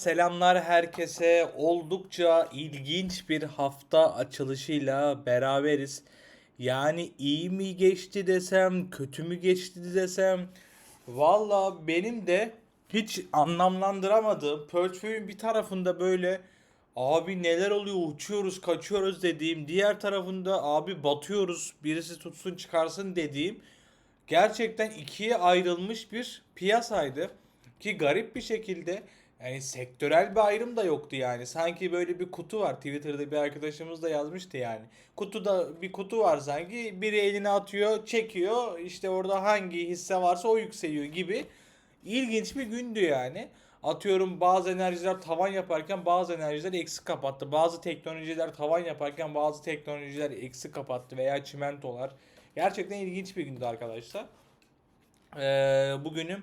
Selamlar herkese. Oldukça ilginç bir hafta açılışıyla beraberiz. Yani iyi mi geçti desem, kötü mü geçti desem. Valla benim de hiç anlamlandıramadığım portföyün bir tarafında böyle abi neler oluyor uçuyoruz kaçıyoruz dediğim diğer tarafında abi batıyoruz birisi tutsun çıkarsın dediğim gerçekten ikiye ayrılmış bir piyasaydı. Ki garip bir şekilde yani sektörel bir ayrım da yoktu yani. Sanki böyle bir kutu var. Twitter'da bir arkadaşımız da yazmıştı yani. Kutuda bir kutu var sanki. Biri eline atıyor, çekiyor. İşte orada hangi hisse varsa o yükseliyor gibi. İlginç bir gündü yani. Atıyorum bazı enerjiler tavan yaparken bazı enerjiler eksik kapattı. Bazı teknolojiler tavan yaparken bazı teknolojiler eksik kapattı veya çimentolar. Gerçekten ilginç bir gündü arkadaşlar. Ee, bugünüm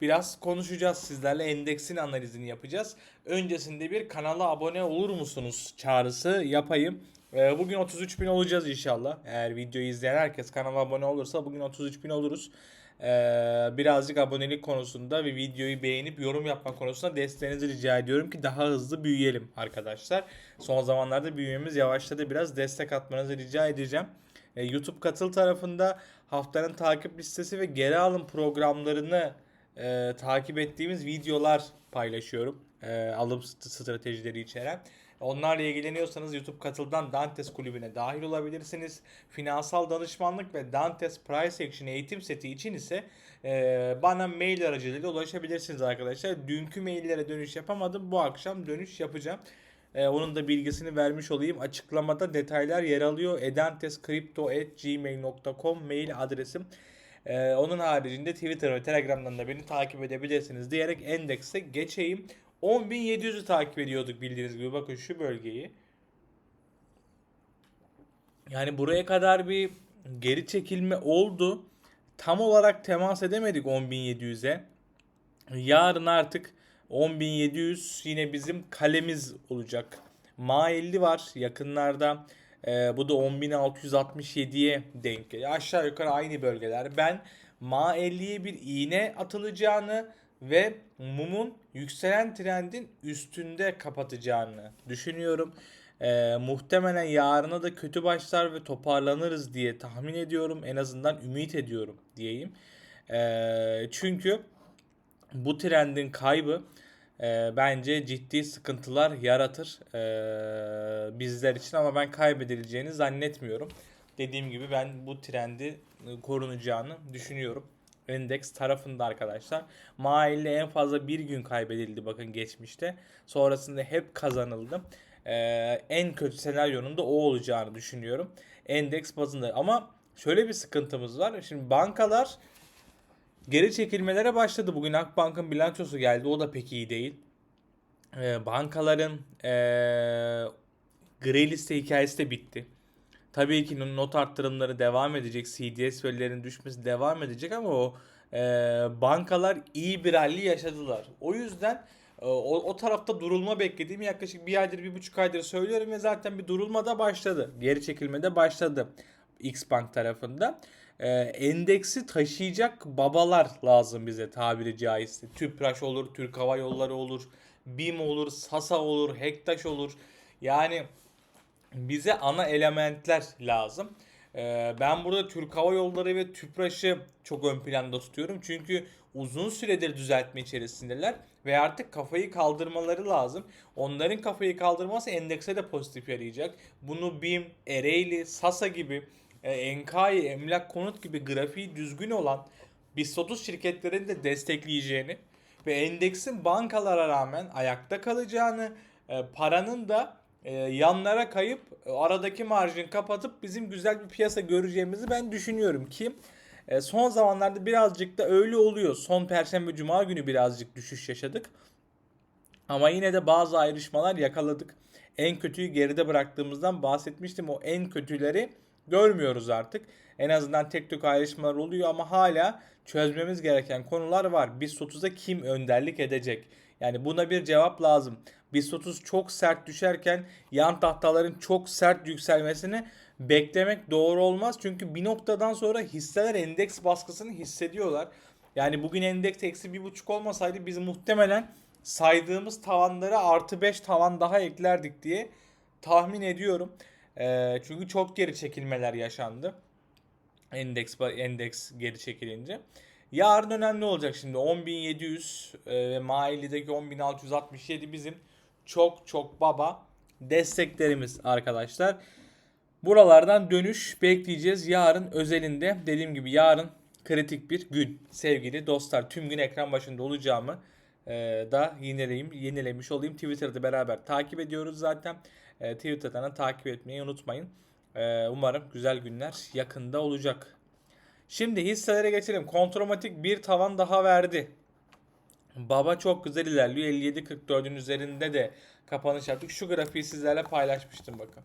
biraz konuşacağız sizlerle. Endeksin analizini yapacağız. Öncesinde bir kanala abone olur musunuz çağrısı yapayım. Ee, bugün 33 bin olacağız inşallah. Eğer videoyu izleyen herkes kanala abone olursa bugün 33 bin oluruz. Ee, birazcık abonelik konusunda ve videoyu beğenip yorum yapma konusunda desteğinizi rica ediyorum ki daha hızlı büyüyelim arkadaşlar. Son zamanlarda büyümemiz yavaşladı. Biraz destek atmanızı rica edeceğim. E, YouTube katıl tarafında haftanın takip listesi ve geri alım programlarını e, takip ettiğimiz videolar paylaşıyorum. E, alım st- stratejileri içeren. Onlarla ilgileniyorsanız YouTube katıldan Dantes kulübüne dahil olabilirsiniz. Finansal danışmanlık ve Dantes Price Action eğitim seti için ise e, bana mail aracılığıyla ulaşabilirsiniz arkadaşlar. Dünkü maillere dönüş yapamadım. Bu akşam dönüş yapacağım. Ee, onun da bilgisini vermiş olayım. Açıklamada detaylar yer alıyor. edentescrypto@gmail.com mail adresim. Ee, onun haricinde Twitter ve Telegram'dan da beni takip edebilirsiniz diyerek endekse geçeyim. 10.700'ü takip ediyorduk bildiğiniz gibi. Bakın şu bölgeyi. Yani buraya kadar bir geri çekilme oldu. Tam olarak temas edemedik 10.700'e. Yarın artık 10.700 yine bizim kalemiz olacak. Ma 50 var yakınlarda. Ee, bu da 10.667'ye denk geliyor. Aşağı yukarı aynı bölgeler. Ben Ma 50'ye bir iğne atılacağını ve mumun yükselen trendin üstünde kapatacağını düşünüyorum. Ee, muhtemelen yarına da kötü başlar ve toparlanırız diye tahmin ediyorum. En azından ümit ediyorum diyeyim. Ee, çünkü bu trendin kaybı e, bence ciddi sıkıntılar yaratır e, bizler için ama ben kaybedileceğini zannetmiyorum. Dediğim gibi ben bu trendi e, korunacağını düşünüyorum. Endeks tarafında arkadaşlar. Maille en fazla bir gün kaybedildi bakın geçmişte. Sonrasında hep kazanıldı. E, en kötü senaryonun da o olacağını düşünüyorum. Endeks bazında ama şöyle bir sıkıntımız var. Şimdi bankalar Geri çekilmelere başladı. Bugün Akbank'ın bilançosu geldi. O da pek iyi değil. Ee, bankaların ee, gri liste hikayesi de bitti. Tabii ki not arttırımları devam edecek. CDS verilerinin düşmesi devam edecek ama o ee, bankalar iyi bir rally yaşadılar. O yüzden ee, o, o tarafta durulma beklediğim yaklaşık bir aydır bir buçuk aydır söylüyorum ve zaten bir durulma da başladı. Geri çekilme de başladı X Bank tarafında. Ee, endeksi taşıyacak babalar lazım bize tabiri caizse. Tüpraş olur, Türk Hava Yolları olur, BİM olur, Sasa olur, Hektaş olur. Yani bize ana elementler lazım. Ee, ben burada Türk Hava Yolları ve Tüpraş'ı çok ön planda tutuyorum. Çünkü uzun süredir düzeltme içerisindeler ve artık kafayı kaldırmaları lazım. Onların kafayı kaldırması endekse de pozitif yarayacak. Bunu BİM, Ereğli, Sasa gibi e, Enkai, Emlak Konut gibi grafiği düzgün olan BIST 30 şirketlerin de destekleyeceğini ve endeksin bankalara rağmen ayakta kalacağını, e, paranın da e, yanlara kayıp e, aradaki marjini kapatıp bizim güzel bir piyasa göreceğimizi ben düşünüyorum ki son zamanlarda birazcık da öyle oluyor. Son perşembe cuma günü birazcık düşüş yaşadık. Ama yine de bazı ayrışmalar yakaladık. En kötüyü geride bıraktığımızdan bahsetmiştim. O en kötüleri görmüyoruz artık. En azından tek tük ayrışmalar oluyor ama hala çözmemiz gereken konular var. BIST 30'a kim önderlik edecek? Yani buna bir cevap lazım. BIST 30 çok sert düşerken yan tahtaların çok sert yükselmesini beklemek doğru olmaz. Çünkü bir noktadan sonra hisseler endeks baskısını hissediyorlar. Yani bugün endeks eksi bir buçuk olmasaydı biz muhtemelen saydığımız tavanlara artı 5 tavan daha eklerdik diye tahmin ediyorum. Ee, çünkü çok geri çekilmeler yaşandı. Endeks endeks geri çekilince. Yarın önemli olacak şimdi 10.700 e, ve Maili'deki 10.667 bizim çok çok baba desteklerimiz arkadaşlar. Buralardan dönüş bekleyeceğiz. Yarın özelinde dediğim gibi yarın kritik bir gün sevgili dostlar. Tüm gün ekran başında olacağımı e, da yineleyim, yenilemiş olayım. Twitter'da beraber takip ediyoruz zaten. E, Twitter'dan da takip etmeyi unutmayın. E, umarım güzel günler yakında olacak. Şimdi hisselere geçelim. Kontromatik bir tavan daha verdi. Baba çok güzel ilerliyor. 57.44'ün üzerinde de kapanış yaptık. Şu grafiği sizlerle paylaşmıştım bakın.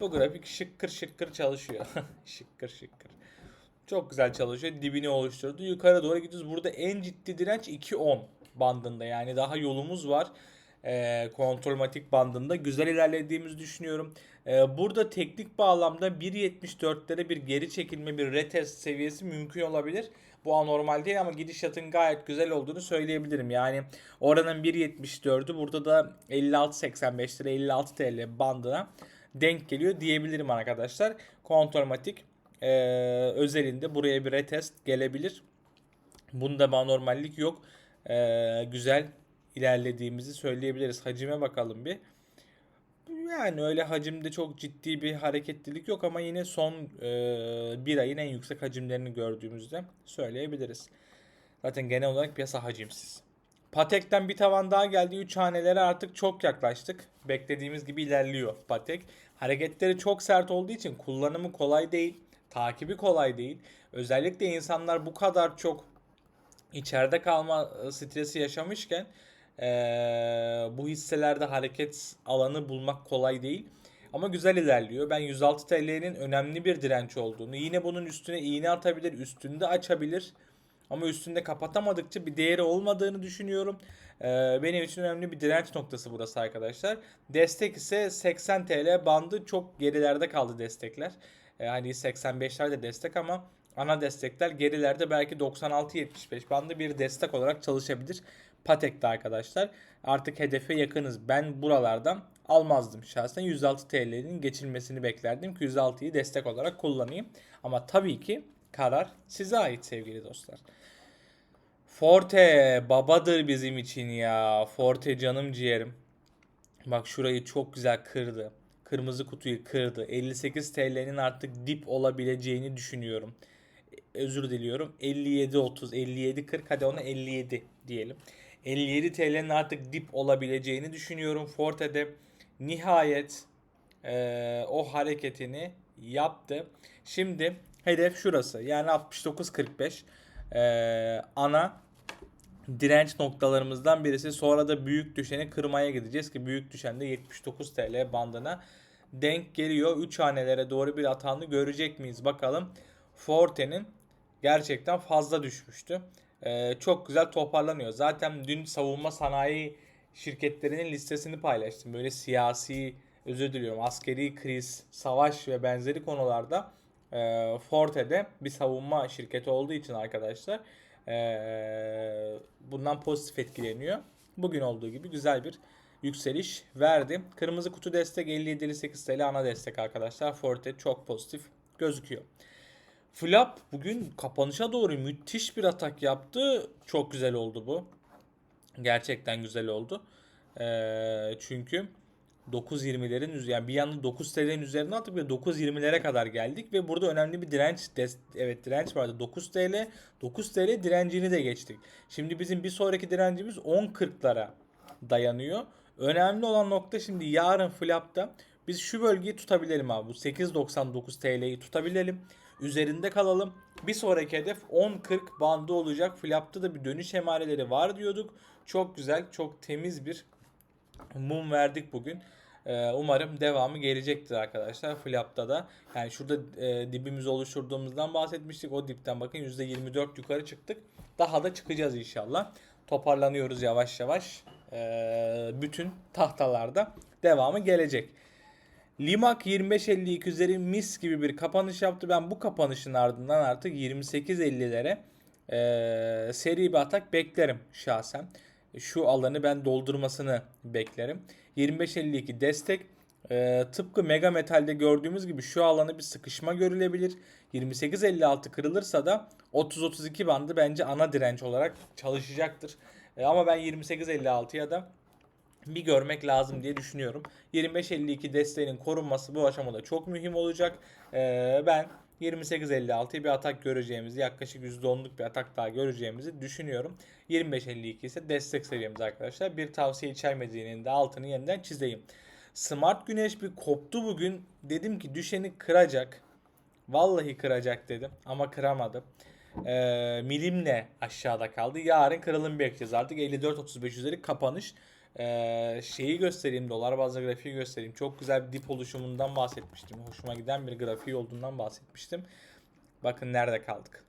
Bu grafik şıkkır şıkkır çalışıyor. şıkkır şıkkır. Çok güzel çalışıyor. Dibini oluşturdu. Yukarı doğru gidiyoruz. Burada en ciddi direnç 2.10 bandında. Yani daha yolumuz var. Ee, kontrolmatik bandında. Güzel ilerlediğimizi düşünüyorum. Ee, burada teknik bağlamda 1.74'lere bir geri çekilme, bir retest seviyesi mümkün olabilir. Bu anormal değil ama gidişatın gayet güzel olduğunu söyleyebilirim. Yani oranın 1.74'ü burada da 56.85 lira 56 TL bandına denk geliyor diyebilirim arkadaşlar. Kontrolmatik e, özelinde buraya bir retest gelebilir. Bunda bir anormallik yok. E, güzel ilerlediğimizi söyleyebiliriz. Hacime bakalım bir. Yani öyle hacimde çok ciddi bir hareketlilik yok ama yine son e, bir ayın en yüksek hacimlerini gördüğümüzde söyleyebiliriz. Zaten genel olarak piyasa hacimsiz. Patek'ten bir tavan daha geldi. 3 hanelere artık çok yaklaştık. Beklediğimiz gibi ilerliyor Patek. Hareketleri çok sert olduğu için kullanımı kolay değil. Takibi kolay değil. Özellikle insanlar bu kadar çok içeride kalma stresi yaşamışken ee, bu hisselerde hareket alanı bulmak kolay değil. Ama güzel ilerliyor. Ben 106 TL'nin önemli bir direnç olduğunu, yine bunun üstüne iğne atabilir, üstünde açabilir. Ama üstünde kapatamadıkça bir değeri olmadığını düşünüyorum. Ee, benim için önemli bir direnç noktası burası arkadaşlar. Destek ise 80 TL bandı çok gerilerde kaldı destekler. Ee, hani 85'lerde destek ama ana destekler gerilerde belki 96-75 bandı bir destek olarak çalışabilir. Patek'te arkadaşlar. Artık hedefe yakınız. Ben buralardan almazdım şahsen. 106 TL'nin geçilmesini beklerdim ki 106'yı destek olarak kullanayım. Ama tabii ki karar size ait sevgili dostlar. Forte babadır bizim için ya. Forte canım ciğerim. Bak şurayı çok güzel kırdı. Kırmızı kutuyu kırdı. 58 TL'nin artık dip olabileceğini düşünüyorum. Özür diliyorum. 57 30 57 40 hadi ona 57 diyelim. 57 TL'nin artık dip olabileceğini düşünüyorum. Forte'de nihayet e, o hareketini yaptı. Şimdi hedef şurası. Yani 69.45 e, ana direnç noktalarımızdan birisi. Sonra da büyük düşeni kırmaya gideceğiz ki büyük düşen de 79 TL bandına denk geliyor. 3 hanelere doğru bir atağını görecek miyiz bakalım. Forte'nin gerçekten fazla düşmüştü. Ee, çok güzel toparlanıyor. Zaten dün savunma sanayi şirketlerinin listesini paylaştım. Böyle siyasi, özür diliyorum, askeri kriz, savaş ve benzeri konularda e, Forte'de bir savunma şirketi olduğu için arkadaşlar e, bundan pozitif etkileniyor. Bugün olduğu gibi güzel bir yükseliş verdi. Kırmızı kutu destek 57.58 TL ana destek arkadaşlar. Forte çok pozitif gözüküyor. Flap bugün kapanışa doğru müthiş bir atak yaptı. Çok güzel oldu bu. Gerçekten güzel oldu. Ee, çünkü 9.20'lerin üzerine yani bir yanda 9 TL'nin üzerine attık ve 9.20'lere kadar geldik ve burada önemli bir direnç evet direnç vardı 9 TL 9 TL direncini de geçtik. Şimdi bizim bir sonraki direncimiz 10.40'lara dayanıyor. Önemli olan nokta şimdi yarın flapta biz şu bölgeyi tutabilelim abi. Bu 8.99 TL'yi tutabilelim. Üzerinde kalalım. Bir sonraki hedef 10.40 bandı olacak. Flap'ta da bir dönüş emareleri var diyorduk. Çok güzel, çok temiz bir mum verdik bugün. Ee, umarım devamı gelecektir arkadaşlar. Flap'ta da yani şurada e, dibimizi oluşturduğumuzdan bahsetmiştik. O dipten bakın %24 yukarı çıktık. Daha da çıkacağız inşallah. Toparlanıyoruz yavaş yavaş. Ee, bütün tahtalarda devamı gelecek. Limak 25.52 üzeri mis gibi bir kapanış yaptı. Ben bu kapanışın ardından artık 28.50'lere Ee, seri bir atak beklerim şahsen. Şu alanı ben doldurmasını beklerim. 25-52 destek. Ee, tıpkı Mega Metal'de gördüğümüz gibi şu alanı bir sıkışma görülebilir. 28-56 kırılırsa da 30-32 bandı bence ana direnç olarak çalışacaktır. Ee, ama ben 28-56'ya da bir görmek lazım diye düşünüyorum. 25-52 desteğinin korunması bu aşamada çok mühim olacak. Ee, ben 28-56'ya bir atak göreceğimizi yaklaşık %10'luk bir atak daha göreceğimizi düşünüyorum. 25-52 ise destek seviyemiz arkadaşlar. Bir tavsiye içermediğinin de altını yeniden çizeyim. Smart Güneş bir koptu bugün. Dedim ki düşeni kıracak. Vallahi kıracak dedim ama kıramadı. Ee, milimle aşağıda kaldı. Yarın kırılım bekleyeceğiz artık. 54.35 üzeri kapanış. Ee, şeyi göstereyim. Dolar bazlı grafiği göstereyim. Çok güzel bir dip oluşumundan bahsetmiştim. Hoşuma giden bir grafiği olduğundan bahsetmiştim. Bakın nerede kaldık.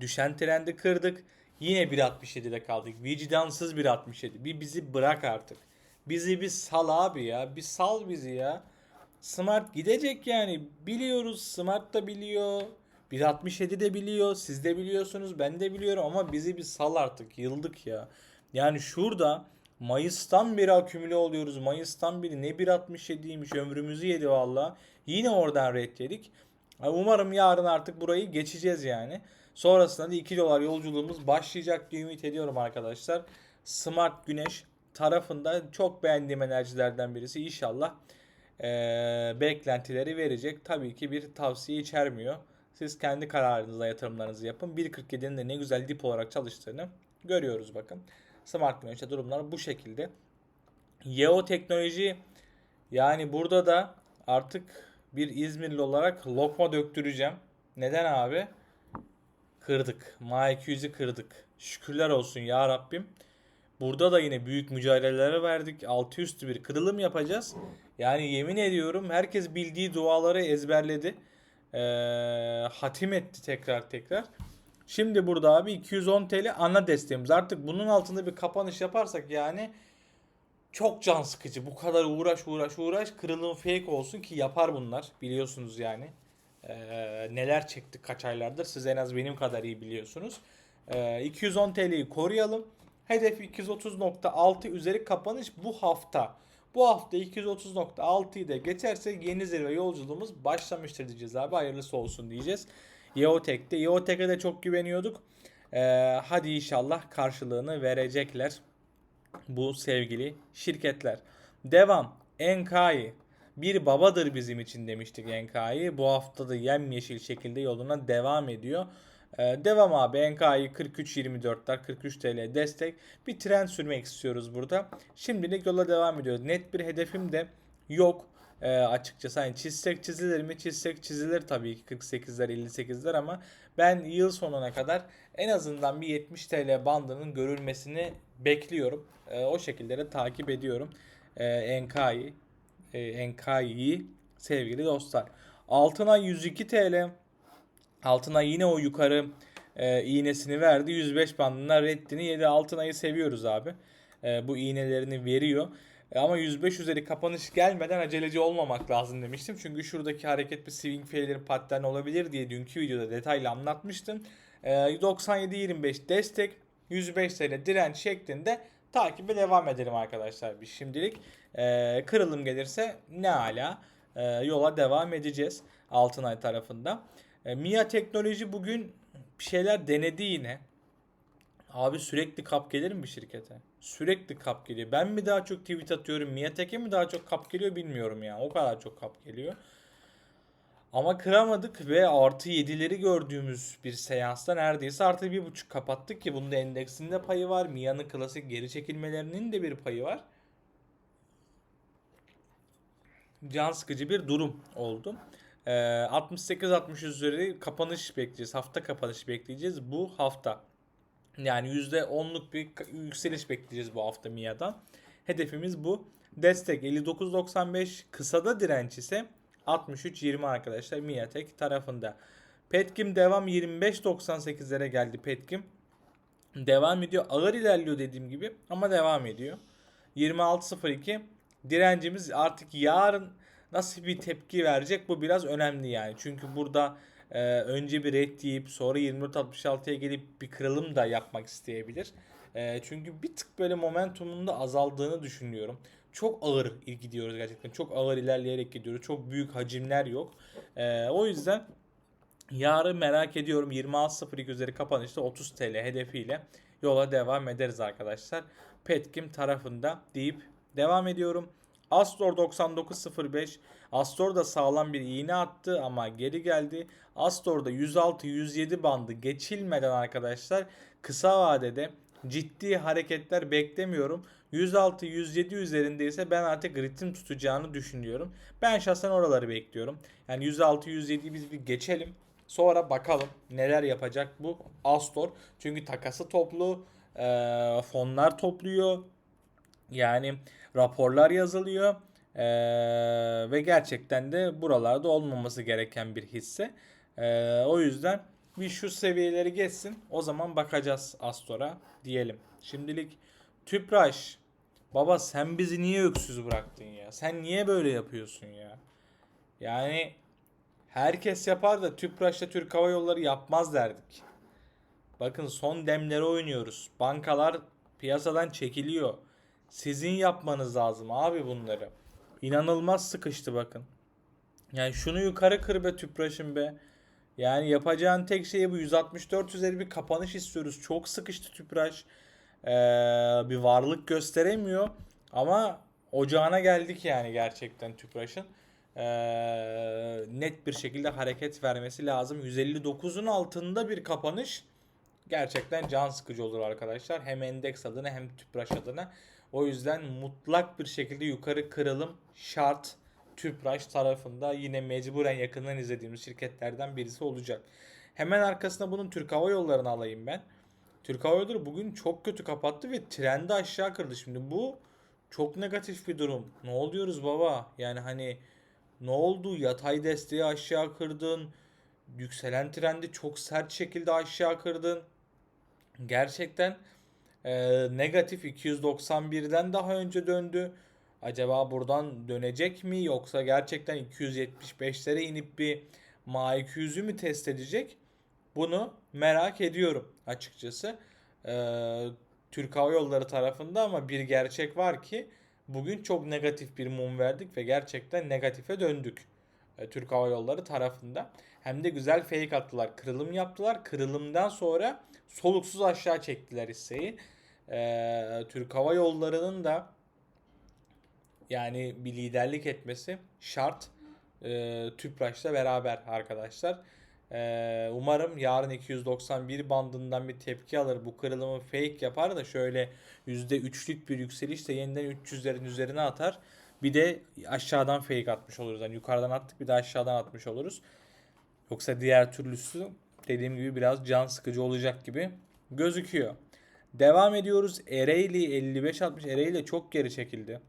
Düşen trendi kırdık. Yine 1.67'de kaldık. Vicdansız 1.67. Bir bizi bırak artık. Bizi bir sal abi ya. Bir sal bizi ya. Smart gidecek yani. Biliyoruz. Smart da biliyor. 1.67 de biliyor. Siz de biliyorsunuz. Ben de biliyorum ama bizi bir sal artık. Yıldık ya. Yani şurada Mayıs'tan beri akümüle oluyoruz. Mayıs'tan beri ne 1.67'ymiş ömrümüzü yedi valla. Yine oradan red yedik. Umarım yarın artık burayı geçeceğiz yani. Sonrasında da 2 dolar yolculuğumuz başlayacak diye ümit ediyorum arkadaşlar. Smart Güneş tarafında çok beğendiğim enerjilerden birisi. İnşallah eee, beklentileri verecek. Tabii ki bir tavsiye içermiyor. Siz kendi kararınızla yatırımlarınızı yapın. 1.47'nin de ne güzel dip olarak çalıştığını görüyoruz bakın. Smart Güneş'te durumlar bu şekilde. Yeo Teknoloji yani burada da artık bir İzmirli olarak lokma döktüreceğim. Neden abi? Kırdık. Ma 200'ü kırdık. Şükürler olsun ya Rabbim. Burada da yine büyük mücadeleler verdik. Altı üstü bir kırılım yapacağız. Yani yemin ediyorum herkes bildiği duaları ezberledi. Ee, hatim etti tekrar tekrar. Şimdi burada abi 210 TL ana desteğimiz. Artık bunun altında bir kapanış yaparsak yani çok can sıkıcı. Bu kadar uğraş uğraş uğraş kırılım fake olsun ki yapar bunlar. Biliyorsunuz yani. Ee, neler çektik kaç aylardır. Siz en az benim kadar iyi biliyorsunuz. Ee, 210 TL'yi koruyalım. Hedef 230.6 üzeri kapanış bu hafta. Bu hafta 230.6'yı da geçerse yeni zirve yolculuğumuz başlamıştır diyeceğiz abi. Hayırlısı olsun diyeceğiz. Yeotek'te. Yeotek'e de çok güveniyorduk. Ee, hadi inşallah karşılığını verecekler bu sevgili şirketler. Devam. Enkai. Bir babadır bizim için demiştik Enkai. Bu hafta da yemyeşil şekilde yoluna devam ediyor. Ee, devam abi Enkai 43.24'ler 43 TL destek. Bir trend sürmek istiyoruz burada. Şimdilik yola devam ediyoruz. Net bir hedefim de yok. Ee, açıkçası hani çizsek çizilir mi? Çizsek çizilir tabii ki 48'ler 58'ler ama ben yıl sonuna kadar en azından bir 70 TL bandının görülmesini bekliyorum. Ee, o şekilde de takip ediyorum. Ee, Enkai e, Enkai'yi sevgili dostlar. Altına 102 TL. Altına yine o yukarı e, iğnesini verdi. 105 bandına reddini yedi. Altınay'ı seviyoruz abi. E, bu iğnelerini veriyor. E, ama 105 üzeri kapanış gelmeden aceleci olmamak lazım demiştim. Çünkü şuradaki hareket bir swing failure pattern olabilir diye dünkü videoda detaylı anlatmıştım. E, 97-25 destek 105 TL direnç şeklinde takibe devam edelim arkadaşlar biz şimdilik. E, kırılım gelirse ne ala e, yola devam edeceğiz Altınay tarafında. Mia Teknoloji bugün bir şeyler denedi yine. Abi sürekli kap gelir mi bir şirkete? Sürekli kap geliyor. Ben mi daha çok tweet atıyorum? Miatek'e mi daha çok kap geliyor bilmiyorum ya. O kadar çok kap geliyor. Ama kıramadık ve artı 7'leri gördüğümüz bir seansta neredeyse artı 1.5 kapattık ki bunda endeksinde payı var. Mia'nın klasik geri çekilmelerinin de bir payı var. Can sıkıcı bir durum oldu. Ee, 68-60 üzeri kapanış bekleyeceğiz. Hafta kapanış bekleyeceğiz bu hafta. Yani %10'luk bir yükseliş bekleyeceğiz bu hafta Mia'dan. Hedefimiz bu. Destek 59.95 kısada direnç ise 63.20 arkadaşlar Miatek tarafında. Petkim devam 25.98'lere geldi Petkim. Devam ediyor. Ağır ilerliyor dediğim gibi ama devam ediyor. 26.02 direncimiz artık yarın nasıl bir tepki verecek bu biraz önemli yani. Çünkü burada e, önce bir red deyip sonra 24.66'ya gelip bir kırılım da yapmak isteyebilir. E, çünkü bir tık böyle momentumun da azaldığını düşünüyorum. Çok ağır gidiyoruz gerçekten. Çok ağır ilerleyerek gidiyoruz. Çok büyük hacimler yok. E, o yüzden yarın merak ediyorum 26.02 üzeri kapanışta 30 TL hedefiyle yola devam ederiz arkadaşlar. Petkim tarafında deyip devam ediyorum. Astor 99.05 Astor da sağlam bir iğne attı ama geri geldi. Astor'da 106-107 bandı geçilmeden arkadaşlar kısa vadede ciddi hareketler beklemiyorum. 106-107 üzerindeyse ben artık ritim tutacağını düşünüyorum. Ben şahsen oraları bekliyorum. Yani 106-107'yi biz bir geçelim. Sonra bakalım neler yapacak bu Astor. Çünkü takası toplu, eee, fonlar topluyor. Yani raporlar yazılıyor. Eee, ve gerçekten de buralarda olmaması gereken bir hisse. Eee, o yüzden bir şu seviyeleri geçsin. O zaman bakacağız Astor'a diyelim. Şimdilik Tüpraş. Baba sen bizi niye öksüz bıraktın ya? Sen niye böyle yapıyorsun ya? Yani herkes yapar da Tüpraş'ta Türk Hava Yolları yapmaz derdik. Bakın son demleri oynuyoruz. Bankalar piyasadan çekiliyor. Sizin yapmanız lazım abi bunları. İnanılmaz sıkıştı bakın. Yani şunu yukarı kır be Tüpraş'ın be. Yani yapacağın tek şey bu 164 üzeri bir kapanış istiyoruz. Çok sıkıştı Tüpraş. Ee, bir varlık gösteremiyor. Ama ocağına geldik yani gerçekten Tüpraş'ın. Ee, net bir şekilde hareket vermesi lazım. 159'un altında bir kapanış gerçekten can sıkıcı olur arkadaşlar. Hem endeks adına hem Tüpraş adına. O yüzden mutlak bir şekilde yukarı kırılım şart. Tüpraş tarafında yine mecburen yakından izlediğimiz şirketlerden birisi olacak. Hemen arkasında bunun Türk Hava Yolları'nı alayım ben. Türk Hava Yolları bugün çok kötü kapattı ve trendi aşağı kırdı. Şimdi bu çok negatif bir durum. Ne oluyoruz baba? Yani hani ne oldu? Yatay desteği aşağı kırdın. Yükselen trendi çok sert şekilde aşağı kırdın. Gerçekten e, negatif 291'den daha önce döndü. Acaba buradan dönecek mi yoksa gerçekten 275'lere inip bir MA 200'ü mü test edecek? Bunu merak ediyorum açıkçası. Ee, Türk Hava Yolları tarafında ama bir gerçek var ki bugün çok negatif bir mum verdik ve gerçekten negatife döndük. Ee, Türk Hava Yolları tarafında. Hem de güzel fake attılar. Kırılım yaptılar. Kırılımdan sonra soluksuz aşağı çektiler hisseyi. Ee, Türk Hava Yolları'nın da yani bir liderlik etmesi şart. Ee, Tüpraş'la beraber arkadaşlar. Ee, umarım yarın 291 bandından bir tepki alır. Bu kırılımı fake yapar da şöyle %3'lük bir yükselişle yeniden 300'lerin üzerine atar. Bir de aşağıdan fake atmış oluruz. Yani yukarıdan attık bir de aşağıdan atmış oluruz. Yoksa diğer türlüsü dediğim gibi biraz can sıkıcı olacak gibi gözüküyor. Devam ediyoruz. Ereğli 55-60 Ereğli çok geri çekildi.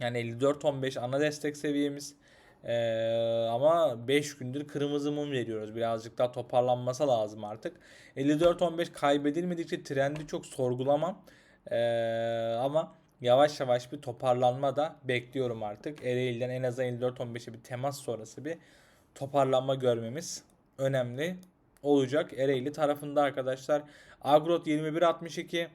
Yani 54-15 ana destek seviyemiz. Ee, ama 5 gündür kırmızı mum veriyoruz. Birazcık daha toparlanması lazım artık. 54-15 kaybedilmedikçe trendi çok sorgulamam. Ee, ama yavaş yavaş bir toparlanma da bekliyorum artık. Ereğli'den en azından 54-15'e bir temas sonrası bir toparlanma görmemiz önemli olacak. Ereğli tarafında arkadaşlar. Agrot 21-62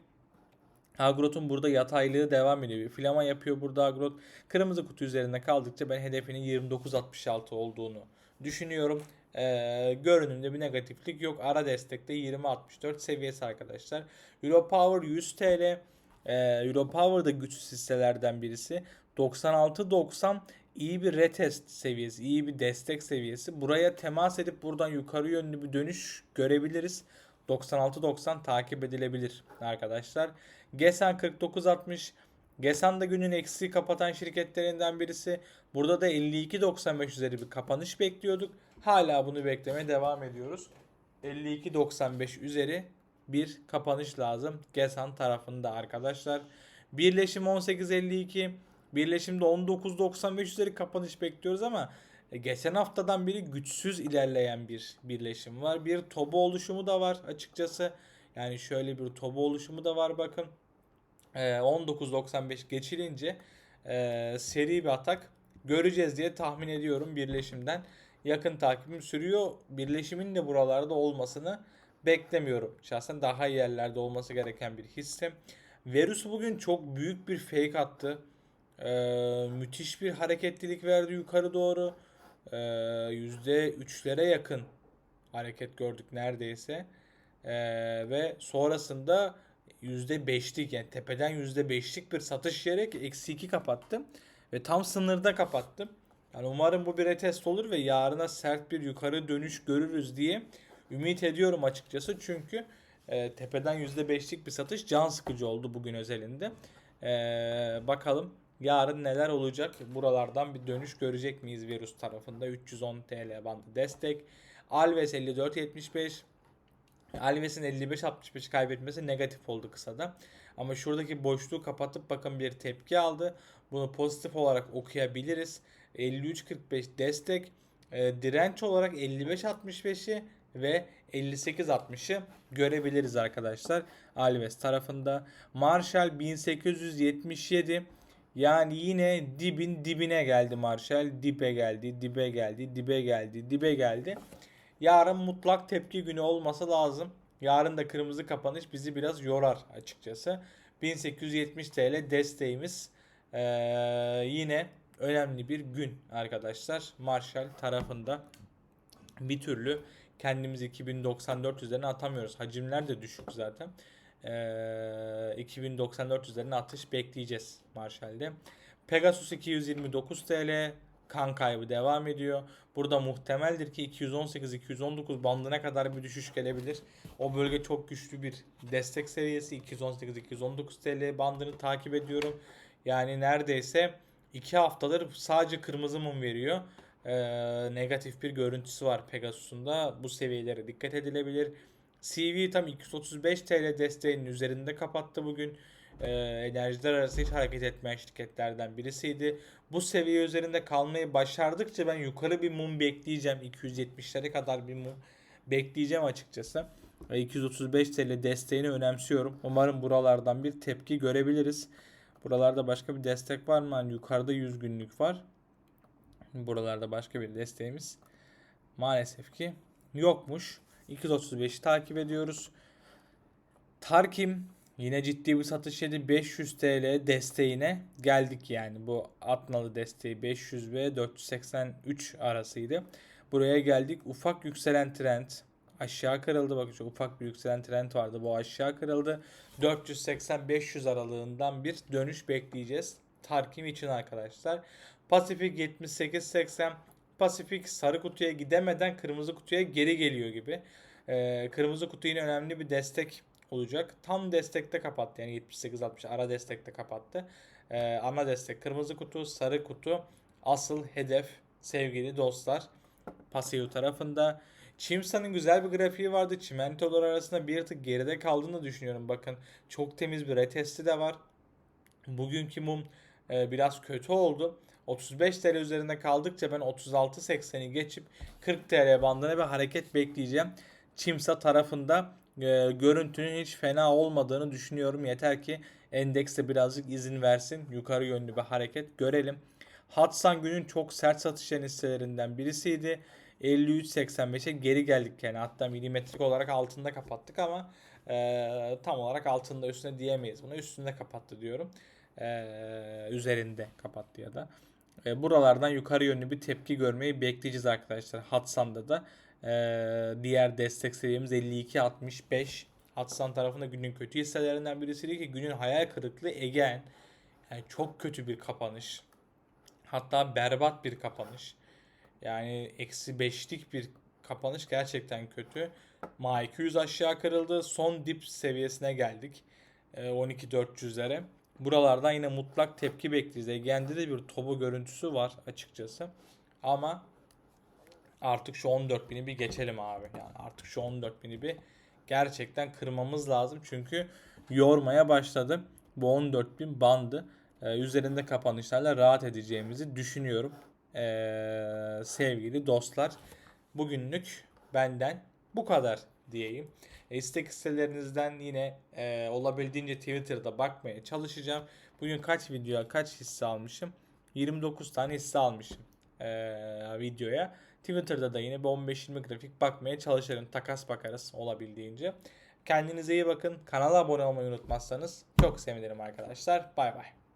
Agrot'un burada yataylığı devam ediyor. Bir flama yapıyor burada Agrot. Kırmızı kutu üzerinde kaldıkça ben hedefinin 29.66 olduğunu düşünüyorum. Ee, görünümde bir negatiflik yok. Ara destekte 20.64 seviyesi arkadaşlar. Euro Power 100 TL. Ee, Euro Power da güçsüz hisselerden birisi. 96.90 iyi bir retest seviyesi, iyi bir destek seviyesi. Buraya temas edip buradan yukarı yönlü bir dönüş görebiliriz. 96.90 takip edilebilir arkadaşlar. Gesan 49.60 Gesan da günün eksiği kapatan şirketlerinden birisi. Burada da 52.95 üzeri bir kapanış bekliyorduk. Hala bunu beklemeye devam ediyoruz. 52.95 üzeri bir kapanış lazım Gesan tarafında arkadaşlar. Birleşim 18.52 Birleşimde 19.95 üzeri kapanış bekliyoruz ama e, geçen haftadan beri güçsüz ilerleyen bir birleşim var. Bir toba oluşumu da var açıkçası. Yani şöyle bir toba oluşumu da var bakın. Ee, 19.95 geçilince e, seri bir atak göreceğiz diye tahmin ediyorum birleşimden. yakın takibim sürüyor. Birleşimin de buralarda olmasını beklemiyorum. Şahsen daha iyi yerlerde olması gereken bir hissim. Verus bugün çok büyük bir fake attı. Ee, müthiş bir hareketlilik verdi yukarı doğru. Ee, %3'lere yakın hareket gördük neredeyse. Ee, ve sonrasında %5'lik yani tepeden %5'lik bir satış yiyerek eksi 2 kapattım. Ve tam sınırda kapattım. Yani umarım bu bir retest olur ve yarına sert bir yukarı dönüş görürüz diye ümit ediyorum açıkçası. Çünkü e, tepeden %5'lik bir satış can sıkıcı oldu bugün özelinde. E, bakalım yarın neler olacak? Buralardan bir dönüş görecek miyiz virüs tarafında? 310 TL bandı destek. Alves 54.75 Alves'in 55-65 kaybetmesi negatif oldu kısada. Ama şuradaki boşluğu kapatıp bakın bir tepki aldı. Bunu pozitif olarak okuyabiliriz. 53-45 destek. E, direnç olarak 55-65'i ve 58-60'ı görebiliriz arkadaşlar. Alves tarafında. Marshall 1877. Yani yine dibin dibine geldi Marshall. Dibe geldi, dibe geldi, dibe geldi, dibe geldi. Yarın mutlak tepki günü olması lazım. Yarın da kırmızı kapanış bizi biraz yorar açıkçası. 1870 TL desteğimiz ee, yine önemli bir gün arkadaşlar. Marshall tarafında bir türlü kendimizi 2094 üzerine atamıyoruz. Hacimler de düşük zaten. Ee, 2094 üzerine atış bekleyeceğiz Marshall'de. Pegasus 229 TL kan kaybı devam ediyor. Burada muhtemeldir ki 218-219 bandına kadar bir düşüş gelebilir. O bölge çok güçlü bir destek seviyesi. 218-219 TL bandını takip ediyorum. Yani neredeyse 2 haftadır sadece kırmızı mum veriyor. Ee, negatif bir görüntüsü var Pegasus'un da. Bu seviyelere dikkat edilebilir. CV tam 235 TL desteğinin üzerinde kapattı bugün e, enerjiler arası hiç hareket etmeyen şirketlerden birisiydi. Bu seviye üzerinde kalmayı başardıkça ben yukarı bir mum bekleyeceğim. 270'lere kadar bir mum bekleyeceğim açıkçası. 235 TL desteğini önemsiyorum. Umarım buralardan bir tepki görebiliriz. Buralarda başka bir destek var mı? Hani yukarıda 100 günlük var. Buralarda başka bir desteğimiz maalesef ki yokmuş. 235'i takip ediyoruz. Tarkim Yine ciddi bir satış yedi. 500 TL desteğine geldik yani. Bu Atnalı desteği 500 ve 483 arasıydı. Buraya geldik. Ufak yükselen trend aşağı kırıldı. Bakın şu ufak bir yükselen trend vardı. Bu aşağı kırıldı. 480-500 aralığından bir dönüş bekleyeceğiz. Tarkim için arkadaşlar. Pasifik 78-80 Pasifik sarı kutuya gidemeden kırmızı kutuya geri geliyor gibi. Ee, kırmızı kutu yine önemli bir destek olacak. Tam destekte kapattı. Yani 78-60 ara destekte kapattı. Ee, ana destek kırmızı kutu, sarı kutu. Asıl hedef sevgili dostlar. Paseo tarafında. Çimsa'nın güzel bir grafiği vardı. Çimentolar arasında bir tık geride kaldığını düşünüyorum. Bakın çok temiz bir retesti de var. Bugünkü mum e, biraz kötü oldu. 35 TL üzerinde kaldıkça ben 36.80'i geçip 40 TL bandına bir hareket bekleyeceğim. Çimsa tarafında e, görüntünün hiç fena olmadığını düşünüyorum. Yeter ki endekste birazcık izin versin. Yukarı yönlü bir hareket görelim. Hatsan günün çok sert satış hisselerinden birisiydi. 53.85'e geri geldik yani hatta milimetrik olarak altında kapattık ama e, tam olarak altında üstüne diyemeyiz. Buna üstünde kapattı diyorum. E, üzerinde kapattı ya da. E, buralardan yukarı yönlü bir tepki görmeyi bekleyeceğiz arkadaşlar. Hatsan'da da ee, diğer destek seviyemiz 52-65. Hatsan tarafında günün kötü hisselerinden birisi ki günün hayal kırıklığı Egen. Yani çok kötü bir kapanış. Hatta berbat bir kapanış. Yani eksi beşlik bir kapanış gerçekten kötü. Ma 200 aşağı kırıldı. Son dip seviyesine geldik. E, 12.400'lere. Buralardan yine mutlak tepki bekleyeceğiz. Ege'nde de bir topu görüntüsü var açıkçası. Ama artık şu 14.000'i bir geçelim abi. Yani artık şu 14.000'i bir gerçekten kırmamız lazım. Çünkü yormaya başladı. Bu 14.000 bandı. Ee, üzerinde kapanışlarla rahat edeceğimizi düşünüyorum. Ee, sevgili dostlar. Bugünlük benden bu kadar diyeyim. E, istek hisselerinizden yine e, olabildiğince Twitter'da bakmaya çalışacağım. Bugün kaç videoya kaç hisse almışım? 29 tane hisse almışım e, videoya. Twitter'da da yine bir 15-20 grafik bakmaya çalışırım. Takas bakarız olabildiğince. Kendinize iyi bakın. Kanala abone olmayı unutmazsanız çok sevinirim arkadaşlar. Bay bay.